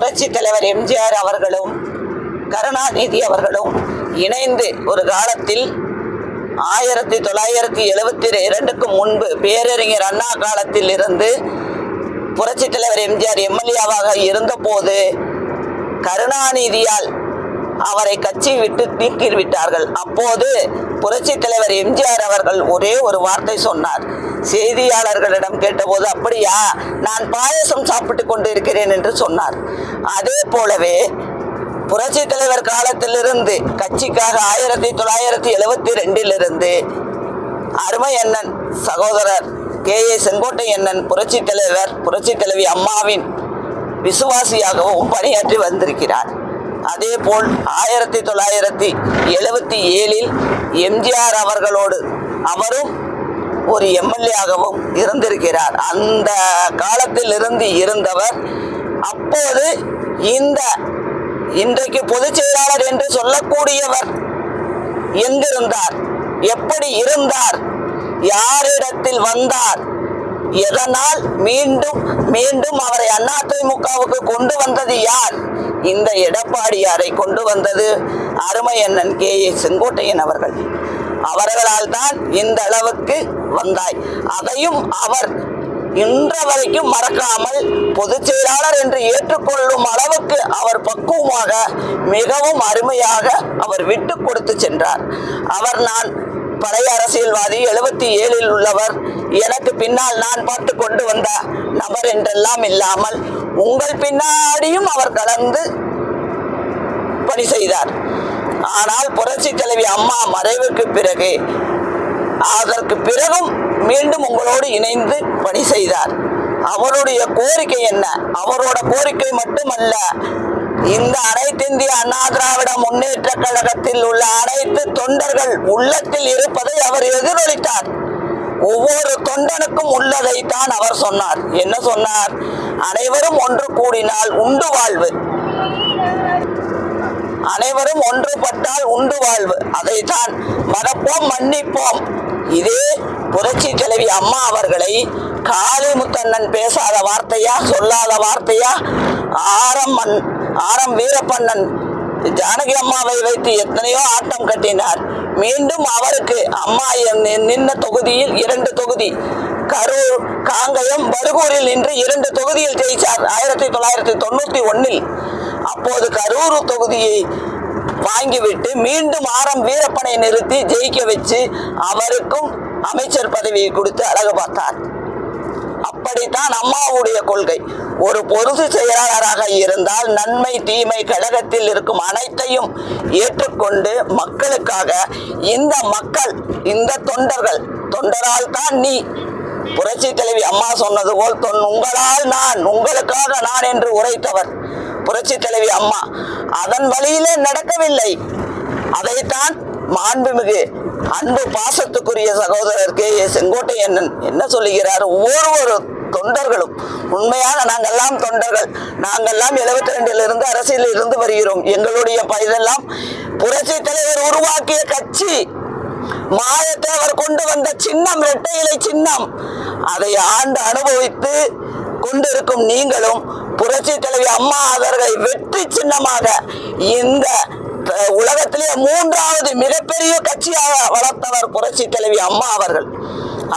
புரட்சி தலைவர் எம்ஜிஆர் அவர்களும் கருணாநிதி அவர்களும் இணைந்து ஒரு காலத்தில் ஆயிரத்தி தொள்ளாயிரத்தி எழுபத்தி இரண்டுக்கு முன்பு பேரறிஞர் அண்ணா காலத்தில் இருந்து புரட்சி தலைவர் எம்ஜிஆர் எம்எல்ஏவாக இருந்தபோது கருணாநிதியால் அவரை கட்சி விட்டு நீக்கி விட்டார்கள் அப்போது புரட்சி தலைவர் எம்ஜிஆர் அவர்கள் ஒரே ஒரு வார்த்தை சொன்னார். செய்தியாளர்களிடம் கேட்டபோது அப்படியா நான் பாயசம் சாப்பிட்டு கொண்டு இருக்கிறேன் என்று சொன்னார். அதே போலவே புரட்சி தலைவர் காலத்திலிருந்து கட்சிக்காக ஆயிரத்தி தொள்ளாயிரத்தி எழுபத்தி ரெண்டிலிருந்து அருமை அண்ணன் சகோதரர் கே. ஏ. செங்கோட்டை அண்ணன் புரட்சி தலைவர் புரட்சி தலைவி அம்மாவின் விசுவாசியாகவும் பணியாற்றி வந்திருக்கிறார். அதேபோல் ஆயிரத்தி தொள்ளாயிரத்தி எழுபத்தி ஏழில் எம்ஜிஆர் அவர்களோடு அவரும் ஒரு எம்எல்ஏவாகவும் இருந்திருக்கிறார். அந்த காலத்தில் இருந்து இருந்தவர் அப்போது இந்த இன்றைக்கு பொதுச் செயலாளர் என்று சொல்லக்கூடியவர் எங்கிருந்தார்? எப்படி இருந்தார்? யாரிடத்தில் வந்தார்? எதனால் மீண்டும் மீண்டும் அவரை அதிமுகவுக்கு கொண்டு வந்தது யார்? இந்த எடப்பாடியாரை கொண்டு வந்தது அருமை அண்ணன் கே ஏ செங்கோட்டையன் அவர்கள். அவர்களால் தான் இந்த அளவுக்கு வந்தாய். அதையும் அவர் இன்ற வரைக்கும் மறக்காமல் பொதுச் செயலாளர் என்று ஏற்றுக்கொள்ளும் அளவுக்கு அவர் பக்குவமாக மிகவும் அருமையாக அவர் விட்டு கொடுத்து சென்றார். அவர் நான் பழைய அரசியல்வாதி எழுபத்தி ஏழில் உள்ளவர். எனக்கு பின்னால் நான் பார்த்து கொண்டு வந்த நபர் என்றெல்லாம் இல்லாமல் உங்கள் பின்னாடியும் அவர் கலந்து பணி செய்தார். ஆனால் புரட்சி தலைவி அம்மா மறைவுக்கு பிறகு அதற்கு பிறகும் மீண்டும் உங்களோடு இணைந்து பணி செய்தார். அவருடைய கோரிக்கை என்ன? அவரோட கோரிக்கை மட்டுமல்ல இந்த அனைத்து இந்திய அண்ணா திராவிட முன்னேற்ற கழகத்தில் உள்ள அனைத்து தொண்டர்கள் உள்ளத்தில் இருப்பதை அவர் எதிரொலித்தார். ஒவ்வொரு தொண்டனுக்கும் உள்ளதைத்தான் அவர் சொன்னார். என்ன சொன்னார்? அனைவரும் ஒன்று கூடினால் உண்டு வாழ்வு. அனைவரும் ஒன்றுபட்டால் உண்டு வாழ்வு. அதைத்தான் மறப்போம் மன்னிப்போம். இதே புரட்சி தலைவி அம்மா அவர்களை காளிமுத்தண்ணன் பேசாத வார்த்தையா சொல்லாத வார்த்தையா? ஆரம் மன் ஆரம் வீரப்பண்ணன் ஜானகி அம்மாவை வைத்து எத்தனையோ ஆட்டம் கட்டினார். மீண்டும் அவருக்கு அம்மா என் நின்ன தொகுதியில் இரண்டு தொகுதி. கரூர் காங்கயம் பருகூரில் நின்று இரண்டு தொகுதியில் ஜெயிச்சார். ஆயிரத்தி தொள்ளாயிரத்தி தொண்ணூத்தி ஒன்னில். அப்போது கரூர் தொகுதியை வாங்கிவிட்டு மீண்டும் ஆரம் வீரப்பனை நிறுத்தி ஜெயிக்க வச்சு அவருக்கும் அமைச்சர் பதவியை கொடுத்து அழகு பார்த்தார். அப்படித்தான் அம்மாவுடைய கொள்கை. ஒரு பொது செயலாளராக இருந்தால் நன்மை தீமை கழகத்தில் இருக்கும் அனைத்தையும் ஏற்றுக்கொண்டு மக்களுக்காக இந்த மக்கள் இந்த தொண்டர்கள் தொண்டரால் தான் நீ புரட்சி தலைவி அம்மா சொன்னது போல் தொன் உங்களால் நான் உங்களுக்காக நான் என்று உரைத்தவர் புரட்சி தலைவி அம்மா. அதன் வழியிலே நடக்கவில்லை. அதைத்தான் மாண்புமிகு அன்பு பாசத்துக்குரிய சகோதரர் கே ஏ செங்கோட்டையண்ணன் என்ன சொல்லுகிறார்? ஒவ்வொரு தொண்டர்களும். உண்மையான நாங்கெல்லாம் தொண்டர்கள். நாங்கெல்லாம் எழுபத்தி ரெண்டில் இருந்து அரசியலில் இருந்து வருகிறோம். எங்களுடைய ப- இதெல்லாம் புரட்சி தலைவர் உருவாக்கிய கட்சி. மாயத்தேவர் கொண்டு வந்த சின்னம் இரட்டை இலை சின்னம். அதை ஆண்டு அனுபவித்து கொண்டிருக்கும் நீங்களும் புரட்சி தலைவி அம்மா அவர்களை வெற்றி சின்னமாக இந்த உலகத்திலேயே மூன்றாவது மிகப்பெரிய கட்சியாக வளர்த்தவர் புரட்சி தலைவி அம்மா அவர்கள்.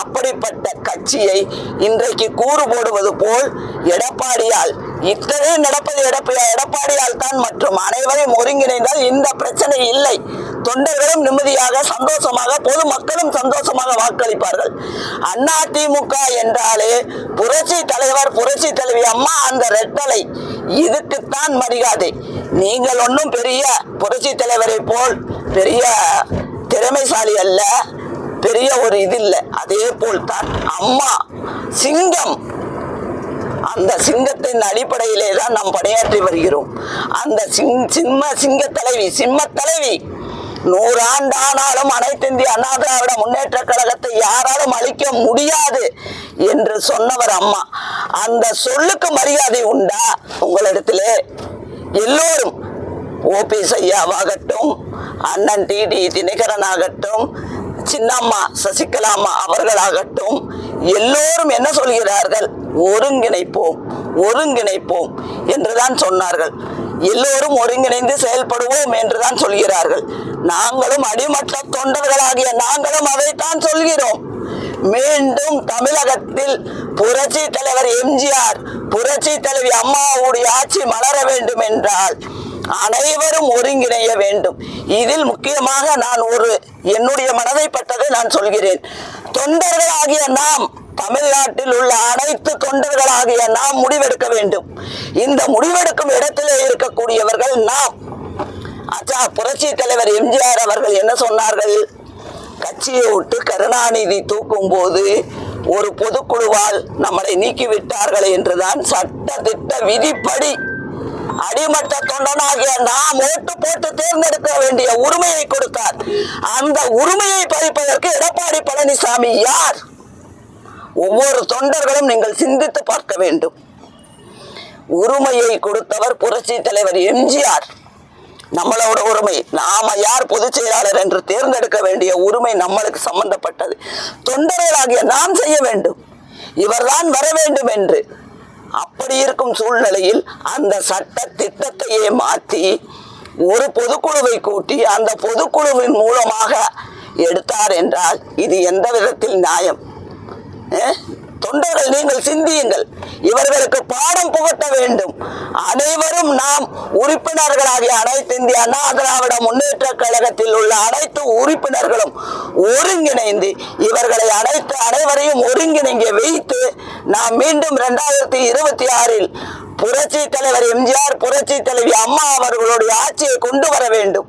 அப்படிப்பட்ட கட்சியை இன்றைக்கு கூறு போடுவது போல் எடப்பாடியால் இத்தனை நடப்பது எடப்பாடியால் தான் மற்றும் அனைவரையும் ஒருங்கிணைந்தால் இந்த பிரச்சனை இல்லை. தொண்டர்களும் நிம்மதியாக சந்தோஷமாக பொதுமக்களும் சந்தோஷமாக வாக்களிப்பார்கள். அண்ணா திமுக என்றாலே புரட்சி தலைவர் புரட்சி தலைவி அம்மா அந்த ரெட்டலை இதுக்குத்தான் மரியாதை. நீங்கள் ஒன்றும் பெரிய புரட்சி தலைவரை போல் பெரிய திறமைசாலி அல்ல பெரிய ஒரு இது இல்லை அதே போல் தான் அம்மா சிங்கம். அந்த சிங்கத்தின் அடிப்படையிலே தான் நாம் பணியாற்றி வருகிறோம். அந்த சிங் சிம்ம சிங்க தலைவி சிம்ம தலைவி. நூறாண்டானாலும் அனைத்து இந்திய அண்ணா திராவிட முன்னேற்ற கழகத்தை யாராலும் அழிக்க முடியாது என்று சொன்னவர் அம்மா. அந்த சொல்லுக்கு மரியாதை உண்டா? உங்களிடத்திலே எல்லோரும் ஓபிஎஸ் ஐயாவாகட்டும் அண்ணன் டிடி தினகரன் ஆகட்டும் சின்னம்மா சசிகலா அம்மா அவர்களாகட்டும் எல்லோரும் என்ன சொல்கிறார்கள்? ஒருங்கிணைப்போம் ஒருங்கிணைப்போம் என்றுதான் சொன்னார்கள். எல்லோரும் ஒருங்கிணைந்து செயல்படுவோம் என்றுதான் சொல்கிறார்கள். நாங்களும் அடிமட்ட தொண்டர்களாகிய நாங்களும் அதைத்தான் சொல்கிறோம். மீண்டும் தமிழகத்தில் புரட்சி தலைவர் எம்ஜிஆர் புரட்சி தலைவி அம்மாவுடைய ஆட்சி மலர வேண்டும் என்றால் அனைவரும் ஒருங்கிணைய வேண்டும். இதில் முக்கியமாக நான் ஒரு என்னுடைய மனதை பட்டதை நான் சொல்கிறேன். தொண்டர்களாகிய நாம் தமிழ்நாட்டில் உள்ள அனைத்து தொண்டர்களாகிய நாம் முடிவெடுக்க வேண்டும். இந்த முடிவெடுக்கும் இடத்திலே இருக்கக்கூடியவர்கள் நாம். அச்சா புரட்சி தலைவர் எம்ஜிஆர் அவர்கள் என்ன சொன்னார்கள்? கட்சியை விட்டு கருணாநிதி தூக்கும் போது ஒரு பொதுக்குழுவால் நம்மளை நீக்கிவிட்டார்கள் என்றுதான் சட்ட திட்ட விதிப்படி அடிமட்ட தொண்டனாகிய நாம் ஓட்டு போட்டு தேர்ந்தெடுக்க வேண்டிய உரிமையை கொடுத்தார். அந்த உரிமையை பறிப்பதற்கு எடப்பாடி பழனிசாமி யார்? ஒவ்வொரு தொண்டர்களும் நீங்கள் சிந்தித்து பார்க்க வேண்டும். உரிமையை கொடுத்தவர் புரட்சி தலைவர் எம்ஜிஆர். நம்மளோட உரிமை. நாம யார் பொதுச் செயலாளர் என்று தேர்ந்தெடுக்க வேண்டிய உரிமை நம்மளுக்கு சம்பந்தப்பட்டது. தொண்டர்களாகிய நாம் செய்ய வேண்டும். இவர்தான் வர வேண்டும் என்று. அப்படி இருக்கும் சூழ்நிலையில் அந்த சட்ட திட்டத்தையே மாற்றி ஒரு பொதுக்குழுவை கூட்டி அந்த பொதுக்குழுவின் மூலமாக எடுத்தார் என்றால் இது எந்த விதத்தில் நியாயம்? தொண்டர்கள் நீங்கள் சிந்தியுங்கள். இவர்களுக்கு பாடம் புகட்ட வேண்டும். அனைவரும் நாம் உறுப்பினர்களாகிய அனைத்து இந்திய அண்ணா திராவிட முன்னேற்ற கழகத்தில் உள்ள அனைத்து உறுப்பினர்களும் ஒருங்கிணைந்து இவர்களை அனைத்து அனைவரையும் ஒருங்கிணைங்க வைத்து நாம் மீண்டும் இரண்டாயிரத்தி இருபத்தி ஆறில் புரட்சி தலைவர் எம்ஜிஆர் புரட்சி தலைவி அம்மா அவர்களுடைய ஆட்சியை கொண்டு வர வேண்டும்.